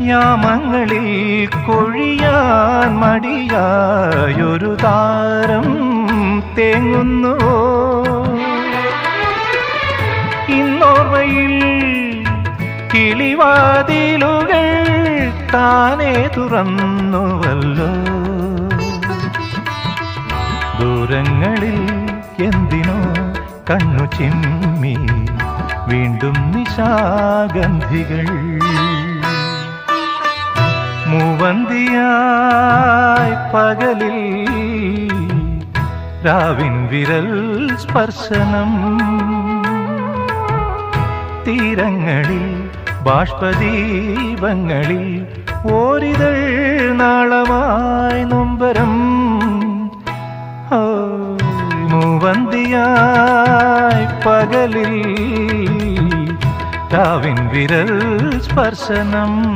യാമങ്ങളിൽ കൊഴിയാൻ മടിയായൊരു താരം തേങ്ങുന്നു. ഇന്നോർമ്മയിൽ കിളിവാതിലുകൾ താനെ തുറന്നുവല്ലോ. ദൂരങ്ങളിൽ എന്തിനോ കണ്ണു ചിമ്മി വീണ്ടും നിശാഗന്ധികൾ. മൂവന്തിയായി പകലിൽ രാവിൻ വിരൽ സ്പർശനം. തീരങ്ങളിൽ ബാഷ്പദീപങ്ങളിൽ ഓരിതൾ നാളമായി നൊമ്പരം. മൂവന്തിയായി പകലിൽ രാവിൻ വിരൽ സ്പർശനം.